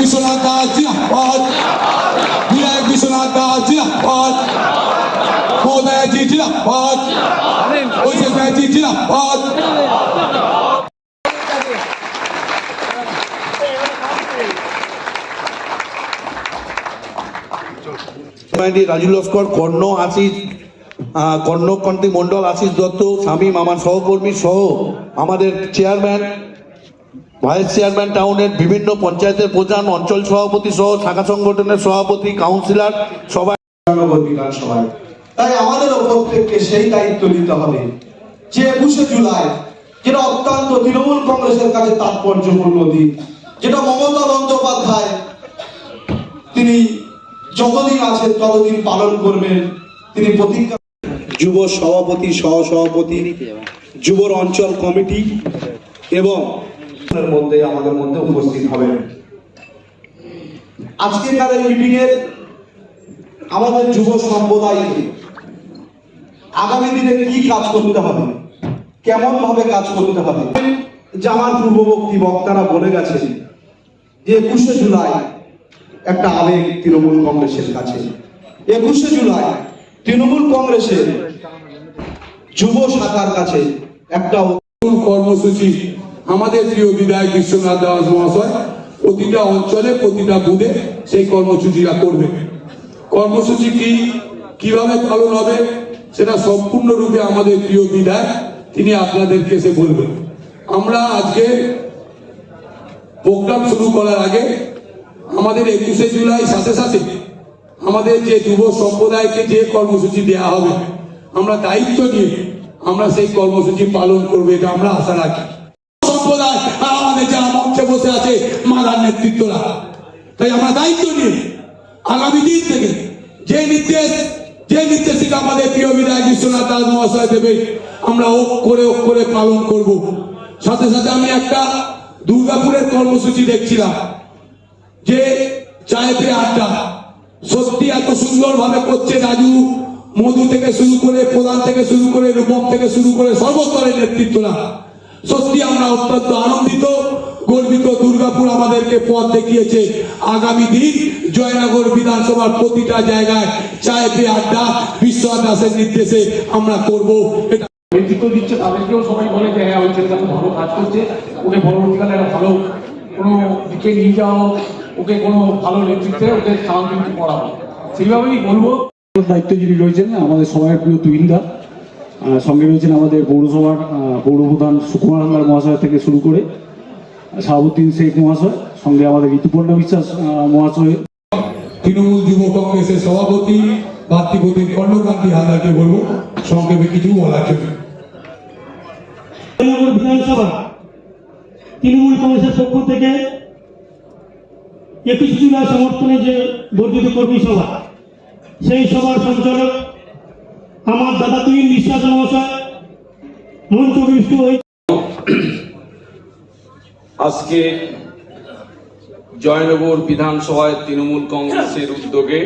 বিশ্বনাথ দাস জিন্দাবাদ। বিধায়ক বিশ্বনাথ দাস জিন্দাবাদ। রাজু লস্কর, কর্ণ আশিস কর্ণকান্তি মণ্ডল, আশিস দত্ত শামীম আমার সহকর্মী সহ আমাদের চেয়ারম্যান ভাইস চেয়ারম্যান টাউনের বিভিন্ন পঞ্চায়েতের প্রধান অঞ্চল সভাপতি সহ শাখা সংগঠনের সভাপতি কাউন্সিলর সবাই বিধানসভায় তাই আমাদেরও প্রত্যেককে সেই দায়িত্ব নিতে হবে যে একুশে জুলাই যেটা অত্যন্ত তৃণমূল কংগ্রেসের কাছে তাৎপর্যপূর্ণ দিন যেটা মমতা বন্দ্যোপাধ্যায় তিনি যতদিন আছেন ততদিন পালন করবেন তিনি প্রতিজ্ঞা যুব সভাপতি সহ সভাপতি যুবর অঞ্চল কমিটি এবং মধ্যে, আমাদের মধ্যে উপস্থিত হবেন। আজকের এই মিটিং এর আমাদের যুব সম্প্রদায়কে আগামী দিনে কি কাজ করতে হবে? কেমন ভাবে কাজ করতে হবে? যে আমার পূর্ববর্তী বক্তারা বলে গেছে যে একুশে জুলাই একটা আবেগ তৃণমূল কংগ্রেসের কাছে। একুশে জুলাই তৃণমূল কংগ্রেসের যুব শাখার কাছে একটা কর্মসূচি আমাদের প্রিয় বিধায়ক বিশ্বনাথ দাস মহাশয়, প্রতিটা অঞ্চলে, প্রতিটা বুথে সেই কর্মসূচিটা করবে। কর্মসূচি কি, কীভাবে পালন হবে, সেটা সম্পূর্ণরূপে আমাদের প্রিয় বিধায়ক, তিনি আপনাদেরকে এসে বলবেন। আমরা আজকে প্রোগ্রাম শুরু করার আগে, আমাদের একুশে জুলাই সাথে সাথে আমাদের যে যুব সম্প্রদায়কে যে কর্মসূচি দেওয়া হবে, আমরা দায়িত্ব নিয়ে আমরা সেই কর্মসূচি পালন করব, এটা আমরা আশা রাখি। তাই আমরা দায়িত্ব নিয়ে আগামী দিন থেকে যে নির্দেশ, যে নির্দেশিকা আমাদের প্রিয় বিধায়ক বিশ্বনাথ দাস মহাশয় দেবে, আমরা ওক করে ওক করে পালন করব। সাথে সাথে আমি একটা দুর্গাপুরের কর্মসূচি দেখছিলাম, যে চায়েতে আড্ডা। সত্যি এত সুন্দর ভাবে করছে রাজু, মধু থেকে শুরু করে প্রধান থেকে শুরু করে রূপম থেকে শুরু করে সর্বস্তরের নেতৃত্বরা। সত্যি আমরা অত্যন্ত আনন্দিত। গর্বিত দুর্গাপুর আমাদেরকে পথ দেখিয়েছে। আগামী দিন জয়নগর বিধানসভার প্রতিটা জায়গায় চায় পে আড্ডা বিশ্বনাথ দাসের নির্দেশে আমরা করব। এটা নেতৃত্ব দিচ্ছে তাদেরকেও সবাই বলে যে হ্যাঁ ওই ছেলেটা খুব ভালো কাজ করছে ওকে পরবর্তীকালে ভালো কোনো দিকে নিয়ে যাওয়া ওকে কোনো ভালো নেতৃত্বে ওকে স্থানান্তরিত করা হোক। সেইভাবেই বলব। দায়িত্ব যিনি রয়েছেন আমাদের সবাই প্রিয় তুহিনদা সঙ্গে রয়েছেন আমাদের পৌরসভার পৌরপ্রধান সুকুমার হালদার মহাশয় থেকে শুরু করে শাহাবুদ্দিন শেখ মহাশয় সঙ্গে আমাদের ঋতুপর্ণা বিশ্বাস মহাশয়। তৃণমূল যুব কংগ্রেসের সভাপতি ভাতৃপতি কর্ণকান্তি হালদারকে বলব সংক্ষেপে কিছু বলার জন্য। বিধানসভা তৃণমূল কংগ্রেসের পক্ষ থেকে একুশ জুলাই সমর্থনে যে বর্ধিত কর্মী সভা সেই সভার সঞ্চালক আমার দাদা তুই বিশ্বাস মহাশয় মঞ্চবিষ্ট হয়ে আজকে জয়নগর বিধানসভায় তৃণমূল কংগ্রেসের উদ্যোগে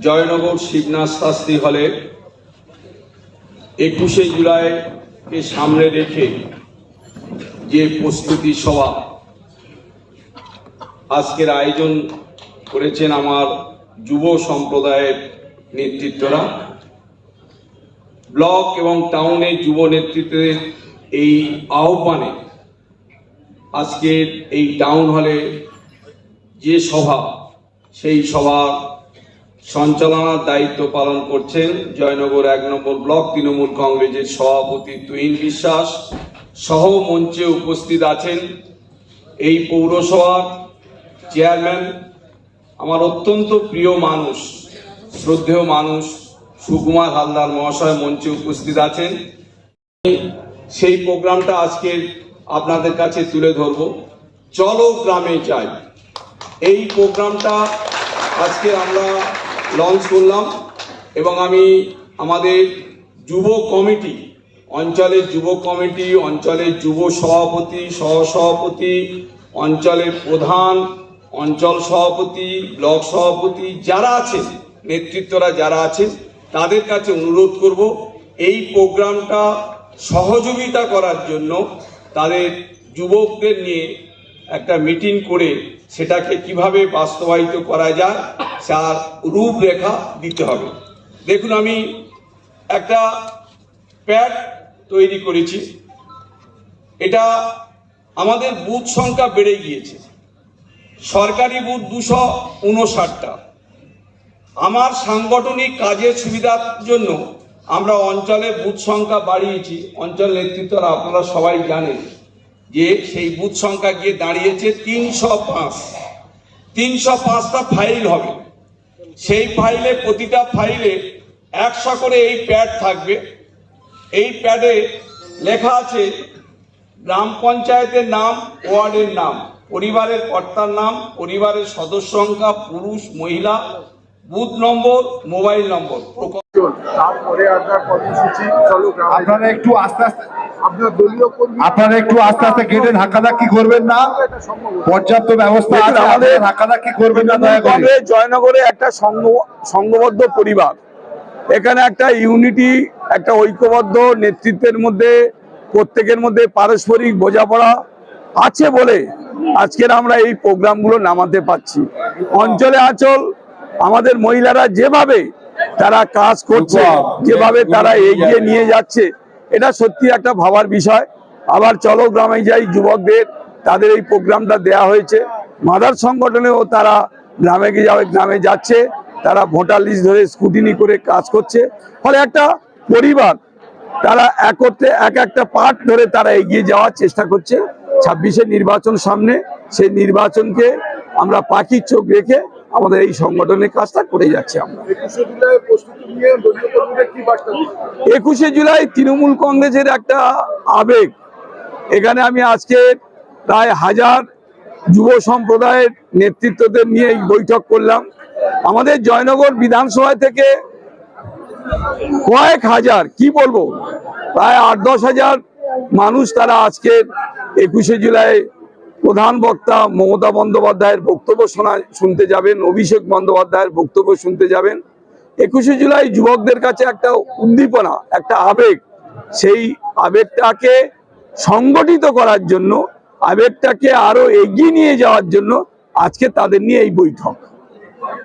জয়নগর শিবনাথ শাস্ত্রী হলে একুশে জুলাইকে সামনে রেখে যে প্রস্তুতি সভা আজকের আয়োজন করেছেন আমার যুব সম্প্রদায়ের নেতৃত্বরা, ব্লক এবং টাউনে যুব নেতৃত্বের এই আহ্বানে আজকের এই টাউন হলে যে সভা, সেই সভার সঞ্চালনার দায়িত্ব পালন করছেন জয়নগর এক নম্বর ব্লক তৃণমূল কংগ্রেসের সভাপতি তুহিন বিশ্বাস সহ মঞ্চে উপস্থিত আছেন এই পৌরসভার চেয়ারম্যান আমার অত্যন্ত প্রিয় মানুষ, শ্রদ্ধেয় মানুষ সুকুমার হালদার মহাশয় মঞ্চে উপস্থিত আছেন। সেই প্রোগ্রামটা আজকে আপনাদের কাছে তুলে ধরব। চলো গ্রামে যাই। এই প্রোগ্রামটা আজকে আমরা লঞ্চ করলাম এবং আমি আমাদের যুব কমিটি, অঞ্চলের যুব কমিটি, অঞ্চলের যুব সভাপতি, সহসভাপতি, অঞ্চলের প্রধান, অঞ্চল সভাপতি, ব্লক সভাপতি যারা আছেন, নেতৃত্বরা যারা আছেন, তাদের কাছে অনুরোধ করব, এই প্রোগ্রামটা সহযোগিতা করার জন্য তাদের যুবকদের নিয়ে একটা মিটিং করে সেটাকে কীভাবে বাস্তবায়িত করা যায়, তার রূপরেখা দিতে হবে। দেখুন, আমি একটা প্যাড তৈরি করেছি। এটা আমাদের বুথ সংখ্যা বেড়ে গিয়েছে। সরকারি বুথ দুশো উনষাটটা আমার সাংগঠনিক কাজের সুবিধার জন্য আমরা অঞ্চলে বুথ সংখ্যা বাড়িয়েছি, অঞ্চল নেতৃত্বরা আপনারা সবাই জানেন যে সেই বুথ সংখ্যা গিয়ে দাঁড়িয়েছে তিনশো পাঁচ। তিনশো পাঁচটা ফাইল হবে। সেই ফাইলে প্রতিটা ফাইলে একশো করে এই প্যাড থাকবে। এই প্যাডে লেখা আছে গ্রাম পঞ্চায়েতের নাম, ওয়ার্ডের নাম, পরিবারের কর্তার নাম, পরিবারের সদস্য সংখ্যা, পুরুষ, মহিলা বুথ নম্বর মোবাইল নম্বর। তারপরে আপনার কর্মসূচি চলো আপনারা একটু আস্তে আস্তে আপনার একটু আস্তে আস্তে গেটে ধাক্কাধাক্কি করবেন না। পর্যাপ্ত ব্যবস্থা আছে আমাদের ধাক্কাধাক্কি করবেন না দয়া করে। জয়নগরে একটা সংঘ সংঘবদ্ধ পরিবার। এখানে একটা ইউনিটি একটা ঐক্যবদ্ধ নেতৃত্বের মধ্যে প্রত্যেকের মধ্যে পারস্পরিক বোঝাপড়া আছে বলে আজকের আমরা এই প্রোগ্রামগুলো নামাতে পাচ্ছি অঞ্চলে আচল আমাদের মহিলারা যেভাবে তারা কাজ করছে যেভাবে তারা এগিয়ে নিয়ে যাচ্ছে এটা সত্যি একটা ভাবার বিষয়। আবার চলো গ্রামে যাই যুবকদের তাদের এই প্রোগ্রামটা দেয়া হয়েছে। মাদার সংগঠনেও তারা গ্রামে গিয়ে যাবে গ্রামে যাচ্ছে। তারা ভোটার লিস্ট ধরে স্কুটিনি করে কাজ করছে। ফলে একটা পরিবার তারা একত্রে এক একটা পার্ট ধরে তারা এগিয়ে যাওয়ার চেষ্টা করছে। ছাব্বিশে নির্বাচন সামনে সেই নির্বাচনকে আমরা পাখির চোখ রেখে আমাদের এই সংগঠনের কাজটা করে যাচ্ছি আমরা। একুশে জুলাই তৃণমূল কংগ্রেসের একটা আবেগ। এখানে আমি আজকে প্রায় হাজার যুব সম্প্রদায়ের নেতৃত্বদের নিয়ে এই বৈঠক করলাম। আমাদের জয়নগর বিধানসভা থেকে কয়েক হাজার কি বলব? প্রায় আট দশ হাজার মানুষ তারা আজকে একুশে জুলাই প্রধান বক্তা মমতা বন্দ্যোপাধ্যায়ের বক্তব্য শোনা শুনতে যাবেন, অভিষেক বন্দ্যোপাধ্যায়ের বক্তব্য শুনতে যাবেন। একুশে জুলাই যুবকদের কাছে একটা উদ্দীপনা, একটা আবেগ। সেই আবেগটাকে সংগঠিত করার জন্য, আবেগটাকে আরও এগিয়ে নিয়ে যাওয়ার জন্য আজকে তাদের নিয়ে এই বৈঠক।